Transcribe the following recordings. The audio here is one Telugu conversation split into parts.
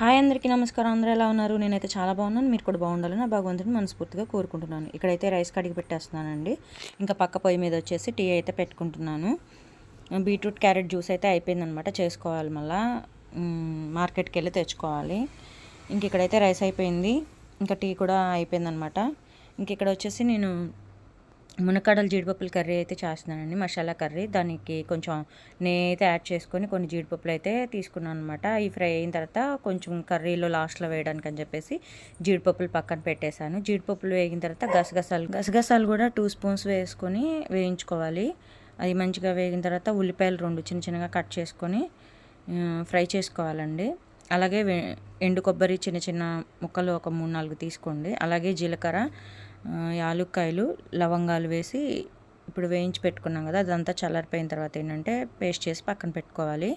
హాయ్ అందరికీ నమస్కారం. అందరూ ఎలా ఉన్నారు? నేనైతే చాలా బాగున్నాను. మీరు కూడా బాగుండాలని నా భగవంతుని మనస్ఫూర్తిగా కోరుకుంటున్నాను. ఇక్కడైతే రైస్ కడిగి పెట్టేస్తున్నానండి. ఇంకా పక్క పొయ్యి మీద వచ్చేసి టీ అయితే పెట్టుకుంటున్నాను. బీట్రూట్ క్యారెట్ జ్యూస్ అయితే అయిపోయిందనమాట. చేసుకోవాలి మళ్ళీ. మార్కెట్కి వెళ్ళి తెచ్చుకోవాలి. ఇంక ఇక్కడైతే రైస్ అయిపోయింది. ఇంకా టీ కూడా అయిపోయిందనమాట. ఇంక ఇక్కడ వచ్చేసి నేను మునక్కాడల జీడిపప్పుల కర్రీ అయితే చేస్తున్నానండి మసాలా కర్రీ. దానికి కొంచెం నేనైతే అయితే యాడ్ చేసుకొని కొన్ని జీడిపప్పులు అయితే తీసుకున్నాను అనమాట ఈ ఫ్రై అయిన తర్వాత కొంచెం కర్రీలో లాస్ట్లో వేయడానికి అని చెప్పేసి జీడిపప్పులు పక్కన పెట్టేశాను. జీడిపప్పులు వేగిన తర్వాత గసగసాలు గసగసాలు కూడా టూ స్పూన్స్ వేసుకొని వేయించుకోవాలి. అది మంచిగా వేగిన తర్వాత ఉల్లిపాయలు రెండు చిన్న చిన్నగా కట్ చేసుకొని ఫ్రై చేసుకోవాలండి. అలాగే ఎండు కొబ్బరి చిన్న చిన్న ముక్కలు ఒక మూడు నాలుగు తీసుకోండి. అలాగే జీలకర్ర యాలుక్కాయలు లవంగాలు వేసి ఇప్పుడు వేయించి పెట్టుకున్నాం కదా అదంతా చల్లారిపోయిన తర్వాత ఏంటంటే పేస్ట్ చేసి పక్కన పెట్టుకోవాలి.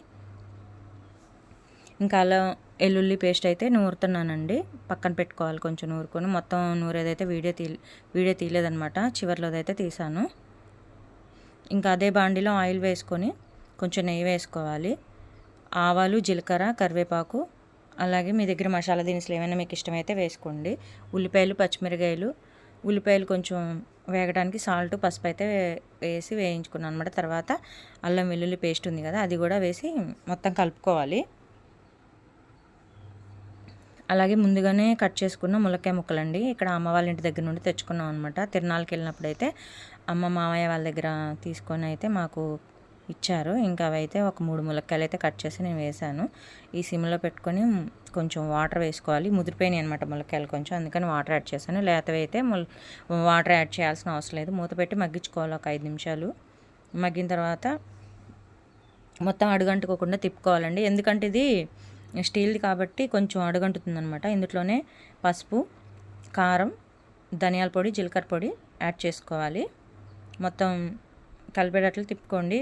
ఇంకా అలా ఎల్లుల్లి పేస్ట్ అయితే నూరుతున్నానండి. పక్కన పెట్టుకోవాలి కొంచెం నూరుకొని. మొత్తం నూరేదైతే వీడియో తీ వీడియో తీయలేదనమాట చివరిలోదైతే తీసాను. ఇంకా అదే బాండిలో ఆయిల్ వేసుకొని కొంచెం నెయ్యి వేసుకోవాలి. ఆవాలు జీలకర్ర కరివేపాకు అలాగే మీ దగ్గర మసాలా దినుసులు ఏమైనా మీకు ఇష్టమైతే వేసుకోండి. ఉల్లిపాయలు పచ్చిమిరకాయలు ఉల్లిపాయలు కొంచెం వేగడానికి సాల్ట్ పసుపు అయితే వేసి వేయించుకున్నాను అనమాట తర్వాత అల్లం వెల్లుల్లి పేస్ట్ ఉంది కదా అది కూడా వేసి మొత్తం కలుపుకోవాలి. అలాగే ముందుగానే కట్ చేసుకున్న ములక్కాయ ముక్కలండి. ఇక్కడ అమ్మ వాళ్ళ ఇంటి దగ్గర నుండి తెచ్చుకున్నాం అనమాట తిరునాళ్ళకి వెళ్ళినప్పుడు అయితే అమ్మ మామయ్య వాళ్ళ దగ్గర తీసుకొని అయితే మాకు ఇచ్చారు. ఇంకా అవైతే ఒక మూడు ములక్కాయలు అయితే కట్ చేసి నేను వేసాను ఈ సిమ్లో పెట్టుకొని కొంచెం వాటర్ వేసుకోవాలి. ముదిరిపోయినాయి అనమాట ములక్కాయలు కొంచెం. అందుకని వాటర్ యాడ్ చేశాను. లేతవి అయితే వాటర్ యాడ్ చేయాల్సిన అవసరం లేదు. మూత పెట్టి మగ్గించుకోవాలి ఒక ఐదు నిమిషాలు. మగ్గిన తర్వాత మొత్తం అడుగంటుకోకుండా తిప్పుకోవాలండి. ఎందుకంటే ఇది స్టీల్ది కాబట్టి కొంచెం అడుగంటుతుంది అనమాట ఇందులోనే పసుపు కారం ధనియాల పొడి జీలకర్ర పొడి యాడ్ చేసుకోవాలి. మొత్తం కలిపేటట్లు తిప్పుకోండి.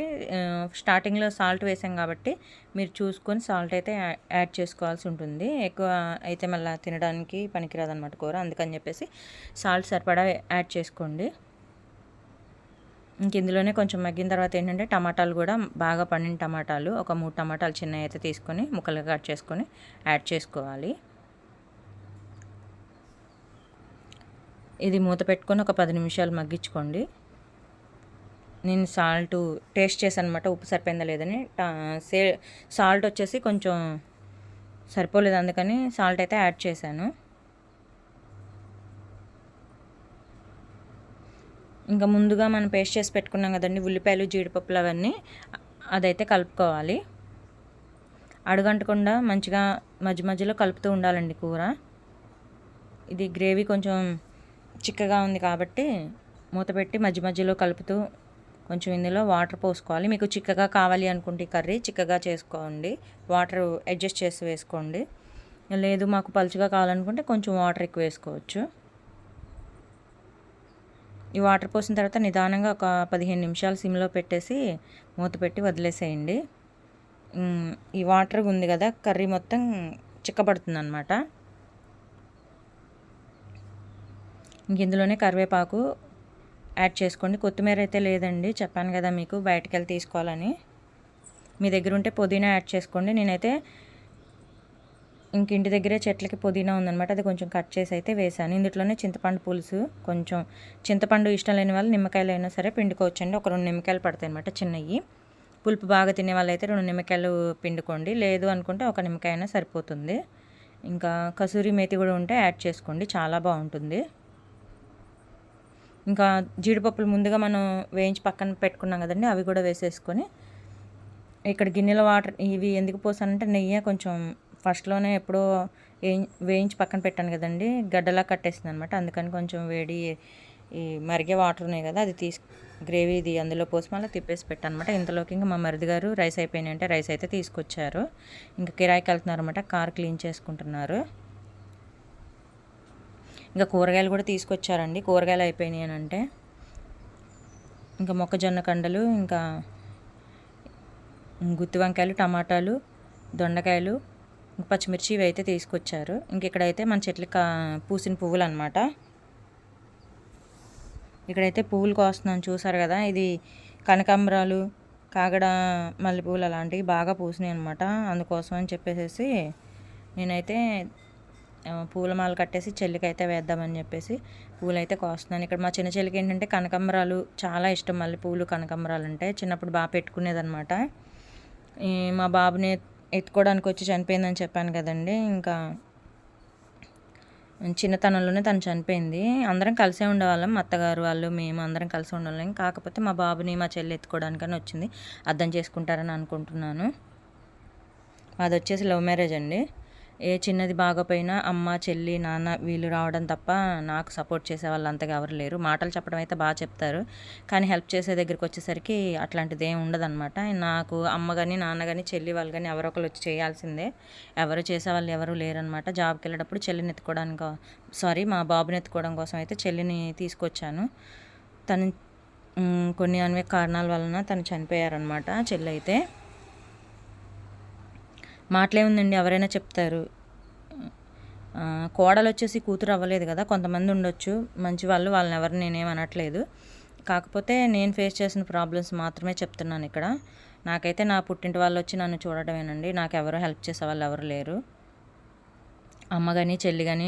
స్టార్టింగ్లో సాల్ట్ వేసాం కాబట్టి మీరు చూసుకొని సాల్ట్ అయితే యాడ్ చేసుకోవాల్సి ఉంటుంది. ఎక్కువ అయితే మళ్ళీ తినడానికి పనికిరాదనమాట కూర. అందుకని చెప్పేసి సాల్ట్ సరిపడా యాడ్ చేసుకోండి. ఇంక ఇందులోనే కొంచెం మగ్గిన తర్వాత ఏంటంటే టమాటాలు కూడా బాగా పండిన టమాటాలు ఒక మూడు టమాటాలు చిన్నవి అయితే తీసుకొని ముక్కలుగా కట్ చేసుకొని యాడ్ చేసుకోవాలి. ఇది మూత పెట్టుకొని ఒక పది నిమిషాలు మగ్గించుకోండి. నేను సాల్ట్ టేస్ట్ చేశాను అనమాట ఉప్పు సరిపోయిందా లేదని. సే సాల్ట్ వచ్చేసి కొంచెం సరిపోలేదు అందుకని సాల్ట్ అయితే యాడ్ చేశాను. ఇంకా ముందుగా మనం పేస్ట్ చేసి పెట్టుకున్నాం కదండి ఉల్లిపాయలు జీడిపప్పులు అవన్నీ అదైతే కలుపుకోవాలి. అడుగంటకుండా మంచిగా మధ్య మధ్యలో కలుపుతూ ఉండాలండి కూర. ఇది గ్రేవీ కొంచెం చిక్కగా ఉంది కాబట్టి మూత పెట్టి మధ్య మధ్యలో కలుపుతూ కొంచెం ఇందులో వాటర్ పోసుకోవాలి. మీకు చిక్కగా కావాలి అనుకుంటే కర్రీ చిక్కగా చేసుకోండి. వాటర్ అడ్జస్ట్ చేసి వేసుకోండి. లేదు మాకు పలుచగా కావాలనుకుంటే కొంచెం వాటర్ ఎక్కువ వేసుకోవచ్చు. ఈ వాటర్ పోసిన తర్వాత నిదానంగా ఒక పదిహేను నిమిషాలు సిమ్లో పెట్టేసి మూత పెట్టి వదిలేసేయండి. ఈ వాటర్ ఉంది కదా కర్రీ మొత్తం చిక్కబడుతుంది అనమాట ఇంక ఇందులోనే కరివేపాకు యాడ్ చేసుకోండి. కొత్తిమీర అయితే లేదండి. చెప్పాను కదా మీకు బయటకు వెళ్ళి తీసుకోవాలని. మీ దగ్గర ఉంటే పుదీనా యాడ్ చేసుకోండి. నేనైతే ఇంక ఇంటి దగ్గరే చెట్లకి పుదీనా ఉందనమాట అది కొంచెం కట్ చేసి అయితే వేసాను ఇందులోనే చింతపండు పులుసు కొంచెం చింతపండు ఇష్టం లేని వాళ్ళు నిమ్మకాయలు అయినా సరే పిండుకోవచ్చండి. ఒక రెండు నిమ్మకాయలు పడతాయి అనమాట చిన్నవి పులుపు బాగా తినే వాళ్ళు అయితే రెండు నిమ్మకాయలు పిండుకోండి. లేదు అనుకుంటే ఒక నిమ్మకాయ అయినా సరిపోతుంది. ఇంకా కసూరి మేతి కూడా ఉంటే యాడ్ చేసుకోండి. చాలా బాగుంటుంది. ఇంకా జీడిపప్పులు ముందుగా మనం వేయించి పక్కన పెట్టుకున్నాం కదండి అవి కూడా వేసేసుకొని ఇక్కడ గిన్నెల వాటర్ ఇవి ఎందుకు పోసానంటే నెయ్యి కొంచెం ఫస్ట్లోనే ఎప్పుడో వేయించి పక్కన పెట్టాను కదండి గడ్డలా కట్టేసింది అనమాట అందుకని కొంచెం వేడి ఈ మరిగే వాటర్ ఉన్నాయి కదా అది తీసు గ్రేవీది అందులో పోసి మళ్ళీ తిప్పేసి పెట్టాను అనమాట ఇంతలోకి ఇంకా మా మరిది గారు రైస్ అయిపోయినాయి అంటే రైస్ అయితే తీసుకొచ్చారు. ఇంకా కిరాయికి వెళ్తున్నారు అనమాట కార్ క్లీన్ చేసుకుంటున్నారు. ఇంకా కూరగాయలు కూడా తీసుకొచ్చారండి. కూరగాయలు అయిపోయినాయి అని అంటే. ఇంకా మొక్కజొన్న కండలు ఇంకా గుత్తి వంకాయలు టమాటాలు దొండకాయలు పచ్చిమిర్చి ఇవి అయితే తీసుకొచ్చారు. ఇంక ఇక్కడైతే మన చెట్లకి పూసిన పువ్వులు అనమాట ఇక్కడైతే పువ్వులు కోస్తున్నాను చూసారు కదా? ఇది కనకాంబరాలు కాగడ మల్లెపూలు అలాంటివి బాగా పూసినాయి అనమాట అందుకోసం అని చెప్పేసి నేనైతే పూలమాల కట్టేసి చెల్లికి అయితే వేద్దామని చెప్పేసి పూలైతే కోస్తున్నాను. ఇక్కడ మా చిన్న చెల్లికి ఏంటంటే కనకాంబరాలు చాలా ఇష్టం. మళ్ళీ పూలు కనకాంబరాలు అంటే చిన్నప్పుడు బాగా పెట్టుకునేదనమాట ఈ మా బాబుని ఎత్తుకోవడానికి వచ్చి చనిపోయిందని చెప్పాను కదండి. ఇంకా చిన్నతనంలోనే తను చనిపోయింది. అందరం కలిసే ఉండేవాళ్ళం. మా అత్తగారు వాళ్ళు మేము అందరం కలిసి ఉండేవాళ్ళం. కాకపోతే మా బాబుని మా చెల్లి ఎత్తుకోవడానికని వచ్చింది. అర్థం చేసుకుంటారని అనుకుంటున్నాను. అది వచ్చేసి లవ్ మ్యారేజ్ అండి. ఏ చిన్నది బాగోపోయినా అమ్మ చెల్లి నాన్న వీళ్ళు రావడం తప్ప నాకు సపోర్ట్ చేసే వాళ్ళు అంతగా ఎవరు లేరు. మాటలు చెప్పడం అయితే బాగా చెప్తారు. కానీ హెల్ప్ చేసే దగ్గరికి వచ్చేసరికి అట్లాంటిది ఏమి ఉండదన్నమాట. నాకు అమ్మ కానీ నాన్న కానీ చెల్లి వాళ్ళు కానీ ఎవరో ఒకరు వచ్చి చేయాల్సిందే. ఎవరు చేసేవాళ్ళు ఎవరు లేరనమాట జాబ్కి వెళ్ళేటప్పుడు చెల్లిని ఎత్తుకోవడానికి సారీ మా బాబుని ఎత్తుకోవడం కోసం అయితే చెల్లిని తీసుకొచ్చాను. తను కొన్ని అన్వే కారణాల వలన తను చనిపోయారనమాట చెల్లి అయితే మాటలేముందండి? ఎవరైనా చెప్తారు. కోడలు వచ్చేసి కూతురు అవ్వలేదు కదా? కొంతమంది ఉండొచ్చు మంచి వాళ్ళు వాళ్ళని ఎవరు నేనేం అనట్లేదు కాకపోతే నేను ఫేస్ చేసిన ప్రాబ్లమ్స్ మాత్రమే చెప్తున్నాను ఇక్కడ. నాకైతే నా పుట్టింటి వాళ్ళు వచ్చి నన్ను చూడటమేనండి. నాకు ఎవరు హెల్ప్ చేసే వాళ్ళు ఎవరు లేరు. అమ్మ కానీ చెల్లి కానీ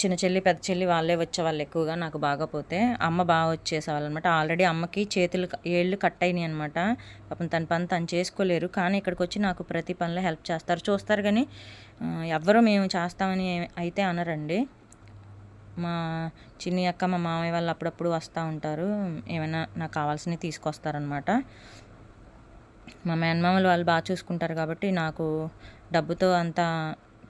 చిన్న చెల్లి పెద్ద చెల్లి వాళ్ళే వచ్చేవాళ్ళు ఎక్కువగా నాకు బాగా పోతే అమ్మ బాగా వచ్చేసేవాళ్ళు అనమాట ఆల్రెడీ అమ్మకి చేతులు ఏళ్ళు కట్ అయినాయి అనమాట. పాపం తన పని తను చేసుకోలేరు. కానీ ఇక్కడికి వచ్చి నాకు ప్రతి పనిలో హెల్ప్ చేస్తారు. చూస్తారు కానీ ఆ, ఎవ్వరూ మేము చేస్తామని అయితే అనరండి. మా చిన్ని అక్క మా మామయ్య వాళ్ళు అప్పుడప్పుడు వస్తూ ఉంటారు. ఏమైనా నాకు కావాల్సినవి తీసుకొస్తారనమాట. మా మేనమామలు వాళ్ళు బాగా చూసుకుంటారు కాబట్టి నాకు డబ్బుతో అంత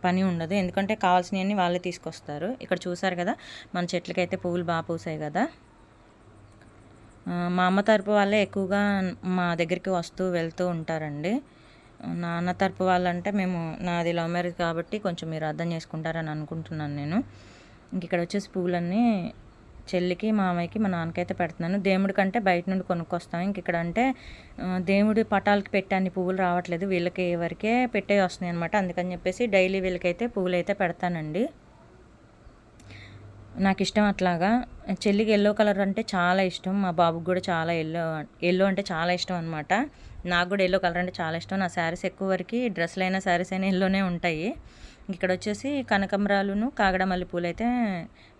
పని ఉండదు. ఎందుకంటే కావాల్సినవన్నీ వాళ్ళే తీసుకొస్తారు. ఇక్కడ చూసారు కదా మన చెట్లకైతే పువ్వులు బాగా పూసాయి కదా. మా అమ్మ తరపు వాళ్ళే ఎక్కువగా మా దగ్గరికి వస్తూ వెళ్తూ ఉంటారండి. నాన్న తరపు వాళ్ళంటే మేము నాది లవ్ మ్యారేజ్ కాబట్టి కొంచెం మీరు అర్థం చేసుకుంటారని అనుకుంటున్నాను నేను. ఇంక ఇక్కడ వచ్చేసి పువ్వులన్నీ చెల్లికి మామయ్యకి మా నాన్నకైతే పెడుతున్నాను. దేవుడి కంటే బయట నుండి కొనుక్కొస్తాం. ఇంక ఇక్కడ అంటే దేవుడి పటాలకి పెట్టాన్ని పువ్వులు రావట్లేదు. వీళ్ళకి వరకే పెట్టే వస్తున్నాయి అనమాట అందుకని చెప్పేసి డైలీ వీళ్ళకైతే పువ్వులు అయితే పెడతానండి. నాకు ఇష్టం అట్లాగా. చెల్లికి ఎల్లో కలర్ అంటే చాలా ఇష్టం. మా బాబుకి కూడా చాలా ఎల్లో ఎల్లో అంటే చాలా ఇష్టం అనమాట నాకు కూడా ఎల్లో కలర్ అంటే చాలా ఇష్టం. నా శారీస్ ఎక్కువ వరకు డ్రెస్సులు అయినా శారీస్ అయినా ఎల్లోనే ఉంటాయి. ఇక్కడ వచ్చేసి కనకమరాలును కాగడ మల్లెపూలు అయితే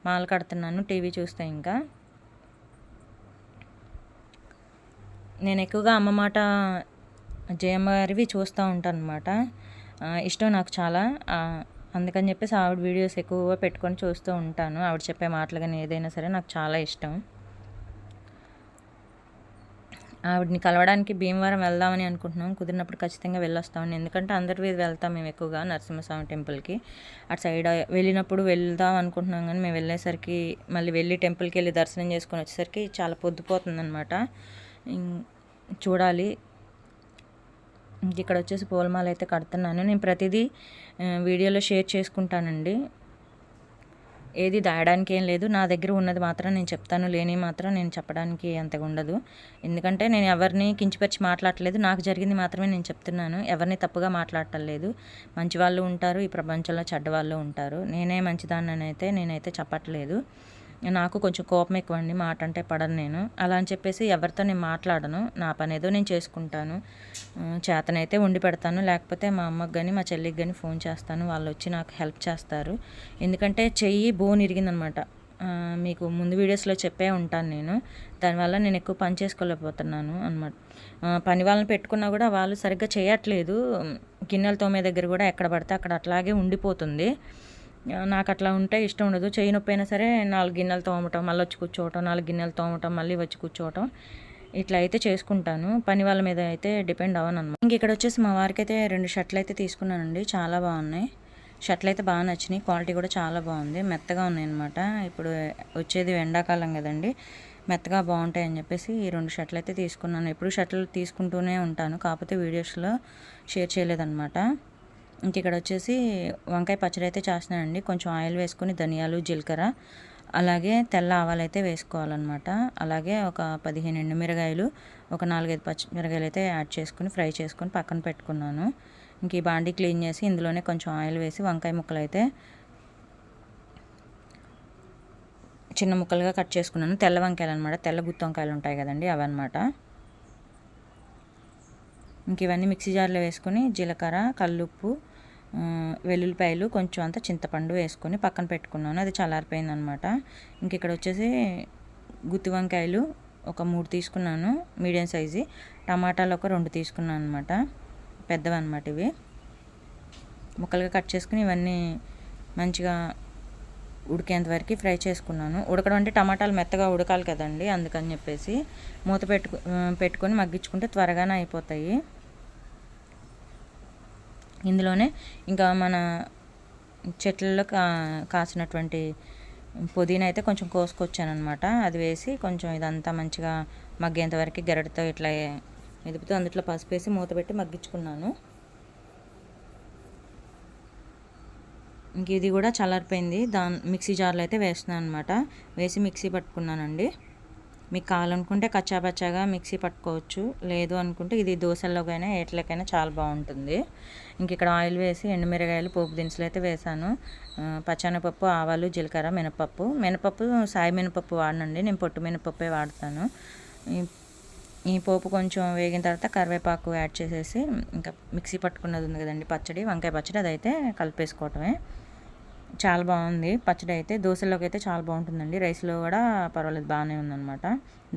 మాల కడుతున్నాను టీవీ చూస్తే ఇంకా. నేను ఎక్కువగా అమ్మ మాట జయమ్మ గారివి చూస్తూ ఉంటాను అనమాట ఇష్టం నాకు చాలా. అందుకని చెప్పేసి ఆవిడ వీడియోస్ ఎక్కువగా పెట్టుకొని చూస్తూ ఉంటాను. ఆవిడ చెప్పే మాటలు కానీ ఏదైనా సరే నాకు చాలా ఇష్టం. ఆవిడని కలవడానికి భీమవరం వెళ్దామని అనుకుంటున్నాం. కుదిరినప్పుడు ఖచ్చితంగా వెళ్ళొస్తామని. ఎందుకంటే అందరి మీద వెళ్తాం మేము ఎక్కువగా నరసింహస్వామి టెంపుల్కి. అటు సైడ్ వెళ్ళినప్పుడు వెళ్దాం అనుకుంటున్నాం కానీ మేము వెళ్ళేసరికి మళ్ళీ వెళ్ళి టెంపుల్కి వెళ్ళి దర్శనం చేసుకొని వచ్చేసరికి చాలా పొద్దుపోతుందనమాట చూడాలి. ఇక్కడ వచ్చేసి పూలమాల అయితే కడుతున్నాను. నేను ప్రతిదీ వీడియోలో షేర్ చేసుకుంటానండి. ఏది దాయడానికి ఏం లేదు. నా దగ్గర ఉన్నది మాత్రం నేను చెప్తాను. లేని మాత్రం నేను చెప్పడానికి అంతగా ఉండదు. ఎందుకంటే నేను ఎవరిని కించిపరిచి మాట్లాడట్లేదు. నాకు జరిగింది మాత్రమే నేను చెప్తున్నాను. ఎవరిని తప్పుగా మాట్లాడటం లేదు. మంచి వాళ్ళు ఉంటారు. ఈ ప్రపంచంలో చెడ్డవాళ్ళు ఉంటారు. నేనే మంచిదాన్ని అయితే నేనైతే చెప్పట్లేదు. నాకు కొంచెం కోపం ఎక్కువ అండి మాట అంటే పడను నేను. అలా అని చెప్పేసి ఎవరితో నేను మాట్లాడను నా పని ఏదో నేను చేసుకుంటాను. చేతనైతే వండి పెడతాను లేకపోతే మా అమ్మకి కానీ మా చెల్లికి కానీ ఫోన్ చేస్తాను వాళ్ళు వచ్చి నాకు హెల్ప్ చేస్తారు. ఎందుకంటే చెయ్యి బోన్ ఇరిగిందనమాట. మీకు ముందు వీడియోస్లో చెప్పే ఉంటాను నేను. దానివల్ల నేను ఎక్కువ పని చేసుకోలేకపోతున్నాను అనమాట. పని వాళ్ళని పెట్టుకున్నా కూడా వాళ్ళు సరిగ్గా చేయట్లేదు. గిన్నెల తోమే దగ్గర కూడా ఎక్కడ పడితే అక్కడ అట్లాగే ఉండిపోతుంది. నాకు అట్లా ఉంటే ఇష్టం ఉండదు. చేయి నొప్పి అయినా సరే నాలుగు గిన్నెలు తోమటం మళ్ళీ వచ్చి కూర్చోవటం నాలుగు గిన్నెలు తోమటం మళ్ళీ వచ్చి కూర్చోవటం ఇట్లా అయితే చేసుకుంటాను. పని వాళ్ళ మీద అయితే డిపెండ్ అవ్వను అనమాట ఇంక ఇక్కడ వచ్చేసి మా వారికి అయితే రెండు షర్ట్లు అయితే తీసుకున్నానండి. చాలా బాగున్నాయి. షర్ట్లు అయితే బాగా నచ్చినాయి. క్వాలిటీ కూడా చాలా బాగుంది. మెత్తగా ఉన్నాయి అనమాట ఇప్పుడు వచ్చేది ఎండాకాలం కదండి. మెత్తగా బాగుంటాయి అని చెప్పేసి ఈ రెండు షర్ట్లు అయితే తీసుకున్నాను. ఎప్పుడు షర్ట్లు తీసుకుంటూనే ఉంటాను. కాకపోతే వీడియోస్లో షేర్ చేయలేదన్నమాట. ఇంక ఇక్కడ వచ్చేసి వంకాయ పచ్చడి అయితే చేస్తున్నానండి. కొంచెం ఆయిల్ వేసుకొని ధనియాలు జీలకర్ర అలాగే తెల్ల ఆవాలు అయితే వేసుకోవాలన్నమాట. అలాగే ఒక పదిహేను ఎండుమిరగాయలు ఒక నాలుగైదు పచ్చిమిరగాయలు అయితే యాడ్ చేసుకుని ఫ్రై చేసుకొని పక్కన పెట్టుకున్నాను. ఇంక ఈ బాండీ క్లీన్ చేసి ఇందులోనే కొంచెం ఆయిల్ వేసి వంకాయ ముక్కలు అయితే చిన్న ముక్కలుగా కట్ చేసుకున్నాను. తెల్ల వంకాయలు అనమాట తెల్ల గుత్తి వంకాయలు ఉంటాయి కదండి అవన్నమాట. ఇంక ఇవన్నీ మిక్సీ జార్లో వేసుకొని జీలకర్ర కల్లుప్పు వెల్లుల్లిపాయలు కొంచెం అంత చింతపండు వేసుకొని పక్కన పెట్టుకున్నాను. అది చల్లారిపోయింది అనమాట ఇంక ఇక్కడ వచ్చేసి గుత్తి వంకాయలు ఒక మూడు తీసుకున్నాను మీడియం సైజు. టమాటాలు ఒక రెండు తీసుకున్నాను అనమాట పెద్దవి అనమాట ఇవి. ముక్కలుగా కట్ చేసుకుని ఇవన్నీ మంచిగా ఉడికేంత వరకు ఫ్రై చేసుకున్నాను. ఉడకడం అంటే టమాటాలు మెత్తగా ఉడకాలి కదండి అందుకని చెప్పేసి మూత పెట్టుకు పెట్టుకొని మగ్గించుకుంటే త్వరగానే అయిపోతాయి. ఇందులోనే ఇంకా మన చెట్లలో కా కాసినటువంటి పుదీనా అయితే కొంచెం కోసుకొచ్చాను అనమాట అది వేసి కొంచెం ఇదంతా మంచిగా మగ్గేంత వరకు గెరటితో ఇట్లా మెదుపుతూ అందుట్లో పసుపు వేసి మూత పెట్టి మగ్గించుకున్నాను. ఇంక ఇది కూడా చల్లారిపోయింది. దాని మిక్సీ జార్లో అయితే వేస్తున్నాను అనమాట వేసి మిక్సీ పట్టుకున్నానండి. మీకు కావాలనుకుంటే కచ్చాబచ్చాగా మిక్సీ పట్టుకోవచ్చు. లేదు అనుకుంటే ఇది దోశల్లోకైనా ఏట్లకైనా చాలా బాగుంటుంది. ఇంక ఇక్కడ ఆయిల్ వేసి ఎండుమిరగాయలు పోపు దినుసులు అయితే వేసాను. ఆ, పచ్చెనపప్పు ఆవాలు జీలకర్ర మినపప్పు. మినపప్పు సాయి మినపప్పు వాడనండి. నేను పొట్టు మినపప్పే వాడతాను. ఈ- ఈ పోపు కొంచెం వేగిన తర్వాత కరివేపాకు యాడ్ చేసేసి ఇంకా మిక్సీ పట్టుకున్నది ఉంది కదండి పచ్చడి వంకాయ పచ్చడి అదైతే కలిపేసుకోవటమే. చాలా బాగుంది. పచ్చడి అయితే దోశల్లోకి అయితే చాలా బాగుంటుందండి. రైస్లో కూడా పర్వాలేదు బాగానే ఉందన్నమాట.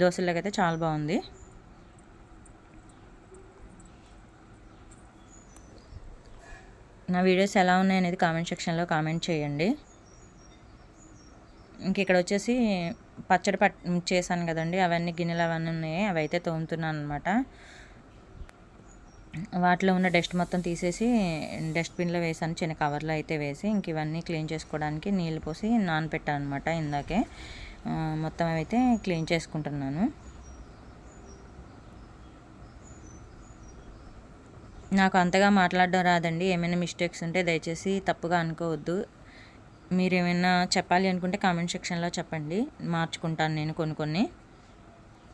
దోశల్లోకి అయితే చాలా బాగుంది. నా వీడియోస్ ఎలా ఉన్నాయి అనేది కామెంట్ సెక్షన్లో కామెంట్ చేయండి. ఇంక ఇక్కడ వచ్చేసి పచ్చడి పట్ చేశాను కదండి. అవన్నీ గిన్నెలు అవన్నీ ఉన్నాయి. అవి అయితే తోముతున్నాను అనమాట వాటిలో ఉన్న డస్ట్ మొత్తం తీసేసి డస్ట్బిన్లో వేసాను చిన్న కవర్లో అయితే వేసి ఇంక ఇవన్నీ క్లీన్ చేసుకోవడానికి నీళ్ళు పోసి నానపెట్టాను అనమాట ఇందాకే మొత్తం అయితే క్లీన్ చేసుకుంటున్నాను. నాకు అంతగా మాట్లాడడం రాదండి. ఏమైనా మిస్టేక్స్ ఉంటే దయచేసి తప్పుగా అనుకోవద్దు. మీరు ఏమైనా చెప్పాలి అనుకుంటే కామెంట్ సెక్షన్లో చెప్పండి. మార్చుకుంటాను నేను కొన్ని కొన్ని.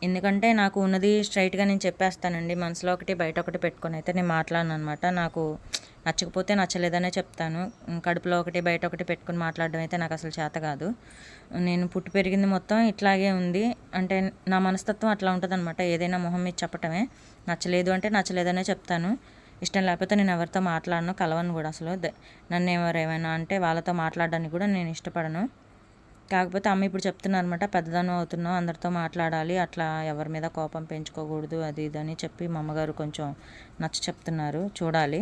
ఎందుకంటే నాకు ఉన్నది స్ట్రైట్గా నేను చెప్పేస్తానండి. మనసులో ఒకటి బయట ఒకటి పెట్టుకొని అయితే నేను మాట్లాడను అనమాట నాకు నచ్చకపోతే నచ్చలేదనే చెప్తాను. కడుపులో ఒకటి బయట ఒకటి పెట్టుకొని మాట్లాడడం అయితే నాకు అసలు చేత కాదు. నేను పుట్టి పెరిగింది మొత్తం ఇట్లాగే ఉంది. అంటే నా మనస్తత్వం అట్లా ఉంటుంది అనమాట ఏదైనా మొహం మీద చెప్పటమే. నచ్చలేదు అంటే నచ్చలేదనే చెప్తాను. ఇష్టం లేకపోతే నేను ఎవరితో మాట్లాడను కలవను కూడా అసలు. నన్ను ఎవరు ఏమైనా అంటే వాళ్ళతో మాట్లాడడానికి కూడా నేను ఇష్టపడను. కాకపోతే అమ్మ ఇప్పుడు చెప్తున్నారు అనమాట పెద్దదానం అవుతున్నావు అందరితో మాట్లాడాలి అట్లా ఎవరి మీద కోపం పెంచుకోకూడదు అది ఇది అని చెప్పి మా అమ్మగారు కొంచెం నచ్చ చెప్తున్నారు. చూడాలి.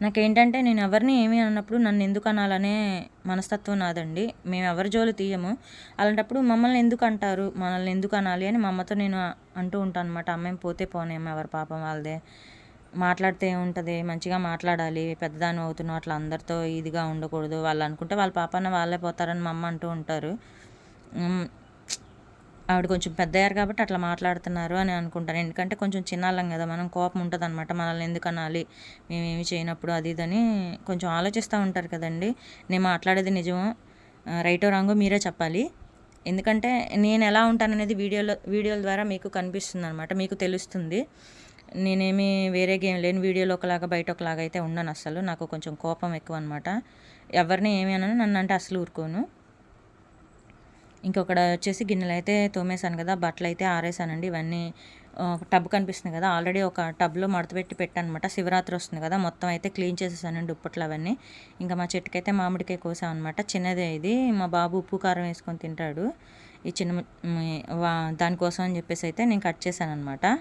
నాకేంటంటే నేను ఎవరిని ఏమి అన్నప్పుడు నన్ను ఎందుకు అనాలనే మనస్తత్వం నాదండి. మేము ఎవరి జోలు తీయము. అలాంటప్పుడు మమ్మల్ని ఎందుకు అంటారు? మనల్ని ఎందుకు అనాలి అని మా అమ్మతో నేను అంటూ ఉంటాను అనమాట అమ్మేం పోతే పోనేమో ఎవరి పాపం వాళ్ళదే మాట్లాడితే ఉంటుంది మంచిగా మాట్లాడాలి. పెద్దదాని అవుతున్నావు అట్లా అందరితో ఇదిగా ఉండకూడదు. వాళ్ళు అనుకుంటే వాళ్ళ పాపాన వాళ్ళే పోతారని మా అమ్మ అంటూ ఉంటారు. ఆవిడ కొంచెం పెద్ద అయ్యారు కాబట్టి అట్లా మాట్లాడుతున్నారు అని అనుకుంటాను. ఎందుకంటే కొంచెం చిన్నాళ్ళం కదా మనం కోపం ఉంటుంది అనమాట మనల్ని ఎందుకు అనాలి? మేమేమి చేయనప్పుడు అది ఇదని కొంచెం ఆలోచిస్తూ ఉంటారు కదండి. నేను మాట్లాడేది నిజమో రైటో రాంగో మీరే చెప్పాలి. ఎందుకంటే నేను ఎలా ఉంటాననేది వీడియోలో వీడియోల ద్వారా మీకు కనిపిస్తుంది అనమాట మీకు తెలుస్తుంది. నేనేమి వేరే గేమ్ లేని వీడియోలో ఒకలాగా బయట ఒకలాగా అయితే ఉండను అసలు. నాకు కొంచెం కోపం ఎక్కువ అనమాట ఎవరిని ఏమి అనను నన్ను అంటే అసలు ఊరుకోను. ఇంకొకటి వచ్చేసి గిన్నెలు అయితే తోమేశాను కదా బట్టలు అయితే ఆరేసానండి ఇవన్నీ ఒక టబ్ కనిపిస్తుంది కదా ఆల్రెడీ ఒక టబ్లో మడతపెట్టి పెట్టానమాట. శివరాత్రి వస్తుంది కదా మొత్తం అయితే క్లీన్ చేసేసానండి ఉప్పట్లు అవన్నీ. ఇంకా మా చెట్టుకైతే మామిడికాయ కోసాం అనమాట చిన్నదే ఇది. మా బాబు ఉప్పు కారం వేసుకొని తింటాడు. ఈ చిన్న వా- దానికోసం అని చెప్పేసి అయితే నేను కట్ చేశాను అనమాట